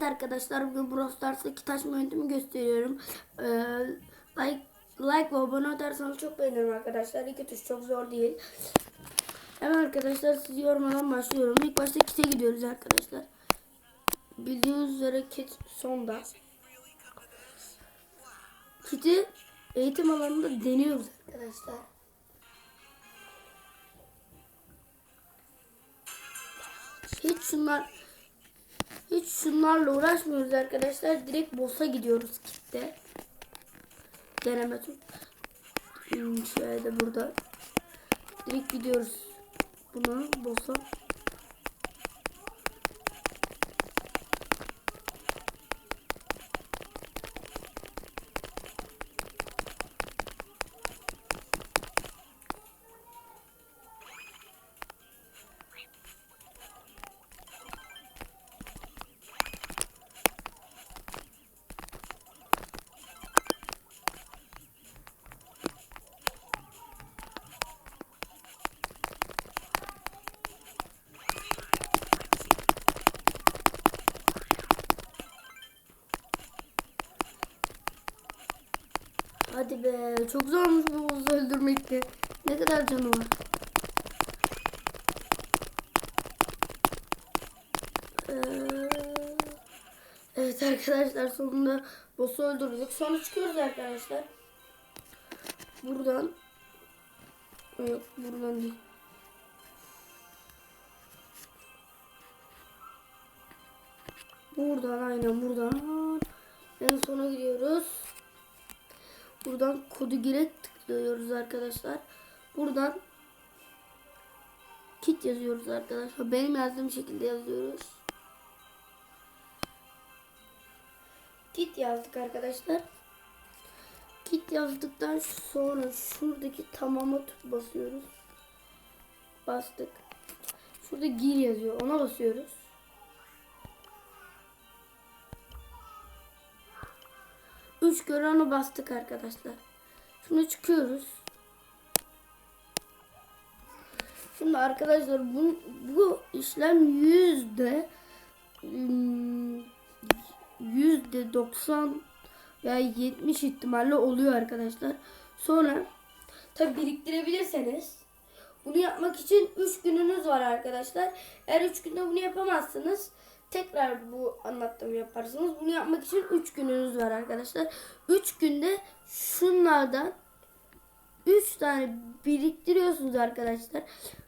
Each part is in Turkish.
Evet arkadaşlar bugün Brawl Stars'ta kit açma yöntemi gösteriyorum. Ee, like like ve abone atarsanız çok beğenirim arkadaşlar. İki tuş çok zor değil. Hemen arkadaşlar sizi yormadan başlıyorum. İlk başta kite gidiyoruz arkadaşlar. Bildiğiniz üzere kit sonda. Kiti eğitim alanında deniyoruz arkadaşlar. Hiç şunlar hiç şunlarla uğraşmıyoruz arkadaşlar. Direkt boss'a gidiyoruz kitle. Deneme tut. Hmm, Şöyle burada. Direkt gidiyoruz. Buna boss'a. Hadi be. Çok zormuş bu boss'u öldürmekte. Ne kadar canı var. Ee, Evet arkadaşlar sonunda boss'u öldürdük. Sonra çıkıyoruz arkadaşlar. Buradan Yok buradan değil. Buradan aynen buradan. En sona gidiyoruz. Buradan kodu gire tıklıyoruz arkadaşlar. Buradan kit yazıyoruz arkadaşlar. Benim yazdığım şekilde yazıyoruz. Kit yazdık arkadaşlar. Kit yazdıktan sonra şuradaki tamama basıyoruz. Bastık. Şurada gir yazıyor. Ona basıyoruz. Kere onu bastık arkadaşlar. Şimdi çıkıyoruz. Şimdi arkadaşlar bu, bu işlem yüzde hmm, yüzde 90 veya 70 ihtimalle oluyor arkadaşlar. Sonra tabi biriktirebilirseniz bunu yapmak için 3 gününüz var arkadaşlar. Eğer 3 günde bunu yapamazsınız tekrar bu anlattığımı yaparsınız. Bunu yapmak için 3 gününüz var arkadaşlar. 3 günde şunlardan 3 tane biriktiriyorsunuz arkadaşlar.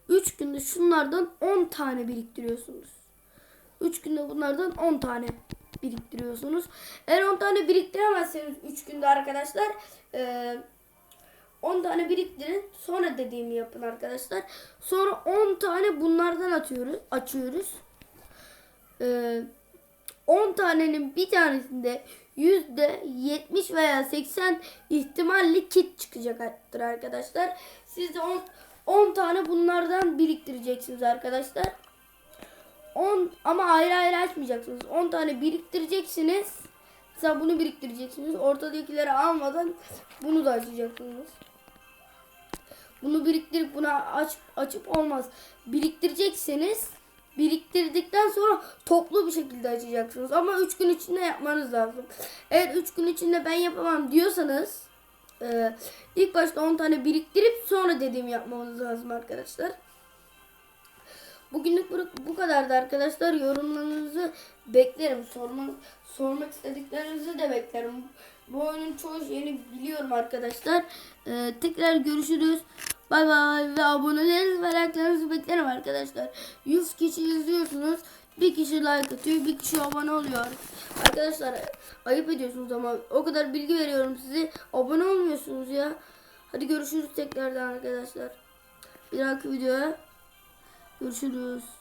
3 günde şunlardan 10 tane biriktiriyorsunuz. 3 günde bunlardan 10 tane biriktiriyorsunuz. Eğer 10 tane biriktiremezseniz 3 günde arkadaşlar eee 10 tane biriktirin. Sonra dediğimi yapın arkadaşlar. Sonra 10 tane bunlardan atıyoruz, açıyoruz. Ee, 10 tanenin bir tanesinde yüzde 70 veya 80 ihtimalle kit çıkacaktır arkadaşlar. Siz de 10, 10 tane bunlardan biriktireceksiniz arkadaşlar. 10 ama ayrı ayrı açmayacaksınız. 10 tane biriktireceksiniz. Mesela bunu biriktireceksiniz. Ortadakileri almadan bunu da açacaksınız. Bunu biriktirip buna aç, açıp olmaz. Biriktirecekseniz biriktirdikten sonra toplu bir şekilde açacaksınız. Ama 3 gün içinde yapmanız lazım. Eğer 3 gün içinde ben yapamam diyorsanız e, ilk başta 10 tane biriktirip sonra dediğimi yapmamız lazım arkadaşlar. Bugünlük bu, kadardı arkadaşlar. Yorumlarınızı beklerim. Sormak, sormak istediklerinizi de beklerim. Bu oyunun çoğu şeyini biliyorum arkadaşlar. Ee, tekrar görüşürüz. Bay bay ve abonelerinizi ve like'larınızı beklerim arkadaşlar. 100 kişi izliyorsunuz. Bir kişi like atıyor, bir kişi abone oluyor. Arkadaşlar ayıp ediyorsunuz ama o kadar bilgi veriyorum size. Abone olmuyorsunuz ya. Hadi görüşürüz tekrardan arkadaşlar. Bir dahaki videoya görüşürüz.